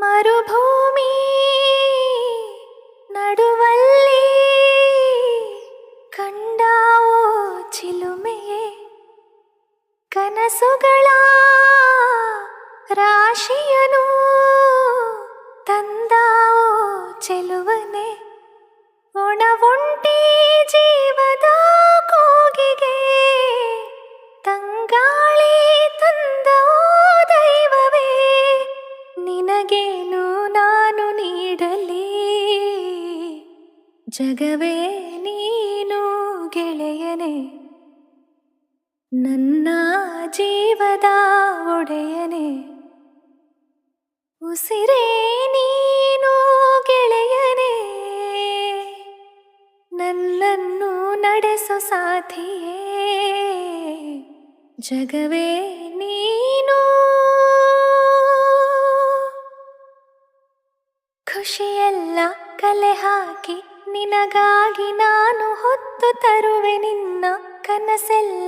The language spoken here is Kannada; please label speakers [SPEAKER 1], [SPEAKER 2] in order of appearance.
[SPEAKER 1] ಮರುಭೂಮಿ ನಡುವಲ್ಲಿ ಕಂಡಾವೋ ಚಿಲುಮೆಯೇ? ಕನಸುಗಳ ರಾಶಿಯನು ತಂದಾವೋ ಚೆಲುವನೆ? ಒಣವುಂಟಿ ಜೀವದ ಕೂಗಿಗೆ ತಂಗಾಳಿ ತಂದೋ ನಿನಗೇನು ನಾನು ನೀಡಲಿ? ಜಗವೇ ನೀನು ಗೆಳೆಯನೆ. ನನ್ನ ಜೀವದ ಒಡೆಯನೆ. ಉಸಿರೇ ನೀನು ಗೆಳೆಯನೇ. ನನ್ನನ್ನು ನಡೆಸೋ ಸಾಥಿಯೇ. ಜಗವೇ ಖುಷಿಯೆಲ್ಲ ಕಲೆ ಹಾಕಿ ನಿನಗಾಗಿ ನಾನು ಹೊತ್ತು ತರುವೆ ನಿನ್ನ ಕನಸೆಲ್ಲ.